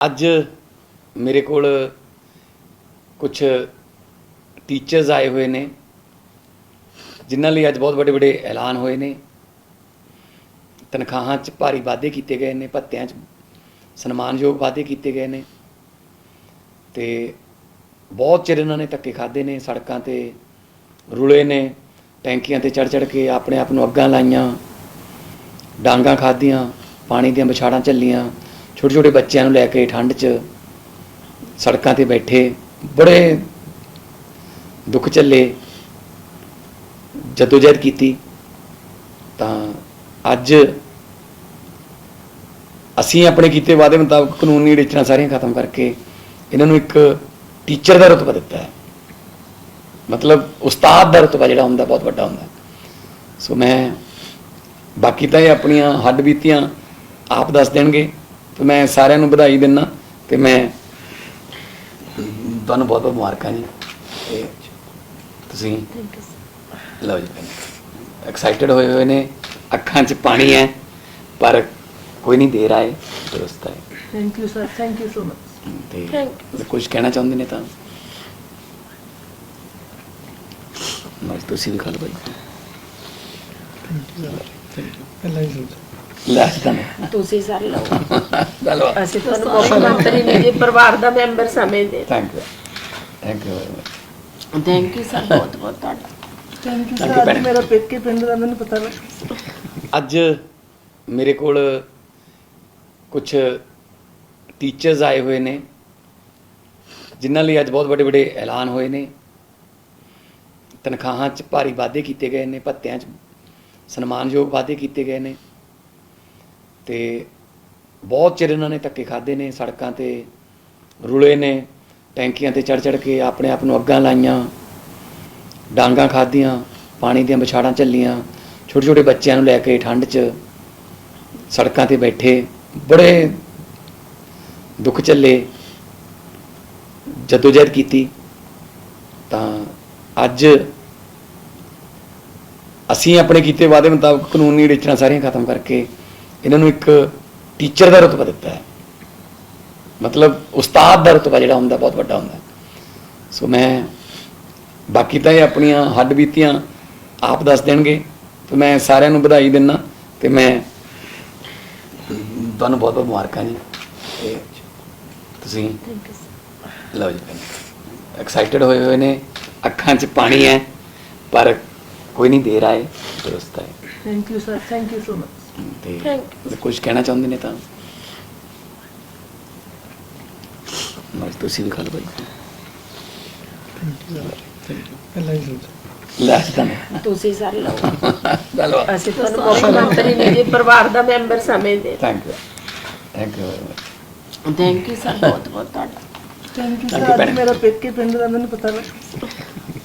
ਅੱਜ ਮੇਰੇ ਕੋਲ ਕੁਝ ਟੀਚਰਸ ਆਏ ਹੋਏ ਨੇ, ਜਿਨ੍ਹਾਂ ਲਈ ਅੱਜ ਬਹੁਤ ਵੱਡੇ ਵੱਡੇ ਐਲਾਨ ਹੋਏ ਨੇ। ਤਨਖਾਹਾਂ 'ਚ ਭਾਰੀ ਵਾਧੇ ਕੀਤੇ ਗਏ ਨੇ, ਭੱਤਿਆਂ 'ਚ ਸਨਮਾਨਯੋਗ ਵਾਧੇ ਕੀਤੇ ਗਏ ਨੇ। ਤੇ ਬਹੁਤ ਚਿਰ ਇਹਨਾਂ ਨੇ ਧੱਕੇ ਖਾਦੇ ਨੇ, ਸੜਕਾਂ ਤੇ ਰੁਲੇ ਨੇ, ਟੈਂਕੀਆਂ ਤੇ ਚੜ ਚੜ ਕੇ ਆਪਣੇ ਆਪ ਨੂੰ ਅੱਗਾਂ ਲਾਈਆਂ, ਡਾਂਗਾ ਖਾਧੀਆਂ, ਪਾਣੀ ਦੀਆਂ ਵਿਛਾੜਾਂ ਚੱਲੀਆਂ ਛੋਟੇ ਛੋਟੇ ਬੱਚਿਆਂ ਨੂੰ ਲੈ ਕੇ ਠੰਡ 'ਚ ਸੜਕਾਂ ਤੇ ਬੈਠੇ, ਬੜੇ ਦੁੱਖ ਚੱਲੇ ਜਦੋਜਹਿਦ ਕੀਤੀ, ਤਾਂ ਅੱਜ ਅਸੀਂ ਆਪਣੇ ਕੀਤੇ ਵਾਅਦੇ ਮੁਤਾਬਕ ਕਾਨੂੰਨੀ ਅੜਿੱਚਾਂ ਸਾਰੀਆਂ ਖਤਮ ਕਰਕੇ ਇਹਨਾਂ ਨੂੰ ਇੱਕ ਟੀਚਰ ਦਾ ਰੁਤਬਾ ਦਿੱਤਾ ਹੈ। ਮਤਲਬ ਉਸਤਾਦ ਦਾ ਰੁਤਬਾ ਜਿਹੜਾ ਹੁੰਦਾ, ਬਹੁਤ ਵੱਡਾ ਹੁੰਦਾ। ਸੋ ਮੈਂ ਬਾਕੀ ਤਾਂ ਇਹ ਆਪਣੀਆਂ ਹੱਡ ਬੀਤੀਆਂ ਆਪ ਦੱਸ ਦੇਣਗੇ। ਤੇ ਮੈਂ ਸਾਰਿਆਂ ਨੂੰ ਵਧਾਈ ਦਿੰਨਾ ਤੇ ਮੈਂ ਤੁਹਾਨੂੰ ਬਹੁਤ ਬਹੁਤ ਮੁਬਾਰਕਾਂ ਜੀ। ਤੇ ਤੁਸੀਂ ਲਓ ਜੀ ਐਕਸਾਈਟਡ ਹੋਏ ਹੋਏ ਨੇ ਅੱਖਾਂ 'ਚ ਪਾਣੀ ਹੈ ਪਰ ਕੋਈ ਨਹੀਂ ਦੇਰ ਆਏ ਦੁਰਸਤ ਹੈ thank you sir thank you so much ਤੇ ਕੁਝ ਕਹਿਣਾ ਚਾਹੁੰਦੇ ਨੇ ਤਾਂ? ਬਸ ਤੁਸੀਂ ਵੀ ਖਾ ਲਓ ਬਾਈ। ਪਹਿਲਾਂ ਹੀ ਸੋਚ ਲੈ ਤੁਸੀਂ ਸਰ ਲਓ। ਚਲੋ। ਅਸੀਂ ਤੁਹਾਨੂੰ ਮੁੱਖ ਮੰਤਰੀ ਨੇ ਜੀ ਪਰਿਵਾਰ ਦਾ ਮੈਂਬਰ ਸਮਝਦੇ thank you thank you very much thank you sir ਬਹੁਤ ਬਹੁਤ ਤੁਹਾਡਾ। Thank you Thank you, sir ਅੱਜ ਭੈਣੇ। ਮੇਰਾ ਪੇਕੇ ਪਿੰਡ ਦਾ ਮੈਨੂੰ ਪਤਾ ਲੱਗਾ ਅੱਜ ਮੇਰੇ ਕੋਲ ਕੁਝ ਟੀਚਰਸ ਆਏ ਹੋਏ ਨੇ ਜਿਨ੍ਹਾਂ ਲਈ ਅੱਜ ਬਹੁਤ ਵੱਡੇ ਵੱਡੇ ਐਲਾਨ ਹੋਏ ਨੇ। ਤਨਖਾਹਾਂ 'ਚ ਭਾਰੀ ਵਾਧੇ ਕੀਤੇ ਗਏ ਨੇ ਭੱਤਿਆਂ 'ਚ ਸਨਮਾਨਯੋਗ ਵਾਧੇ ਕੀਤੇ ਗਏ ਨੇ। ਤੇ ਬਹੁਤ ਚਿਰ ਇਹਨਾਂ ਨੇ ਧੱਕੇ ਖਾਦੇ ਨੇ, ਸੜਕਾਂ ਤੇ ਰੁਲੇ ਨੇ, ਟੈਂਕੀਆਂ ਤੇ ਚੜ ਚੜ ਕੇ ਆਪਣੇ ਆਪ ਨੂੰ ਅੱਗਾਂ ਲਾਈਆਂ, ਡਾਂਗਾ ਖਾਧੀਆਂ, ਪਾਣੀ ਦੀਆਂ ਵਿਛਾੜਾਂ ਚੱਲੀਆਂ ਛੋਟੇ ਛੋਟੇ ਬੱਚਿਆਂ ਨੂੰ ਲੈ ਕੇ ਠੰਡ 'ਚ ਸੜਕਾਂ ਤੇ ਬੈਠੇ, ਬੜੇ ਦੁੱਖ ਚੱਲੇ ਜਦੋਜਹਿਦ ਕੀਤੀ। ਤਾਂ ਅੱਜ ਅਸੀਂ ਆਪਣੇ ਕੀਤੇ ਵਾਅਦੇ ਮੁਤਾਬਕ ਕਾਨੂੰਨੀ ਅੜਿੱਚਾਂ ਸਾਰੀਆਂ ਖਤਮ ਕਰਕੇ ਇਹਨਾਂ ਨੂੰ ਇੱਕ ਟੀਚਰ ਦਾ ਰੁਤਬਾ ਦਿੱਤਾ ਹੈ। ਮਤਲਬ ਉਸਤਾਦ ਦਾ ਰੁਤਬਾ ਜਿਹੜਾ ਹੁੰਦਾ ਬਹੁਤ ਵੱਡਾ ਹੁੰਦਾ ਸੋ ਮੈਂ ਬਾਕੀ ਤਾਂ ਇਹ ਆਪਣੀਆਂ ਹੱਡ ਬੀਤੀਆਂ ਆਪ ਦੱਸ ਦੇਣਗੇ। ਤੇ ਮੈਂ ਸਾਰਿਆਂ ਨੂੰ ਵਧਾਈ ਦਿੰਨਾ ਤੇ ਮੈਂ ਤੁਹਾਨੂੰ ਬਹੁਤ ਬਹੁਤ ਮੁਬਾਰਕਾਂ ਜੀ। ਤੁਸੀਂ ਲਓ ਜੀ ਐਕਸਾਈਟਡ ਹੋਏ ਹੋਏ ਨੇ। ਅੱਖਾਂ 'ਚ ਪਾਣੀ ਹੈ ਪਰ ਕੋਈ ਨਹੀਂ ਦੇਰ ਆਏ ਦੁਰਸਤ ਹੈ। Thank you sir thank you so much ਤੇ ਕੁਝ ਕਹਿਣਾ ਚਾਹੁੰਦੇ ਨੇ ਤਾਂ। ਬਸ ਤੁਸੀਂ ਵੀ ਲਓ ਬਾਈ। ਪਹਿਲਾਂ ਹੀ ਸੋਚ। ਲੈ ਤਾਂ ਤੁਸੀਂ ਸਰ ਲਓ। ਚਲੋ। ਅਸੀਂ ਤੁਹਾਨੂੰ ਮੁੱਖ ਮੰਤਰੀ ਨੇ ਜੀ ਪਰਿਵਾਰ ਦਾ ਮੈਂਬਰ ਸਮਝਦੇ thank you thank you very much thank you sir ਬਹੁਤ ਬਹੁਤ ਤੁਹਾਡਾ ਥੈਂਕ ਯੂ ਸਰ। ਮੇਰਾ ਪੇਕੇ ਪਿੰਡ ਦਾ ਮੈਨੂੰ ਪਤਾ ਲੱਗਾ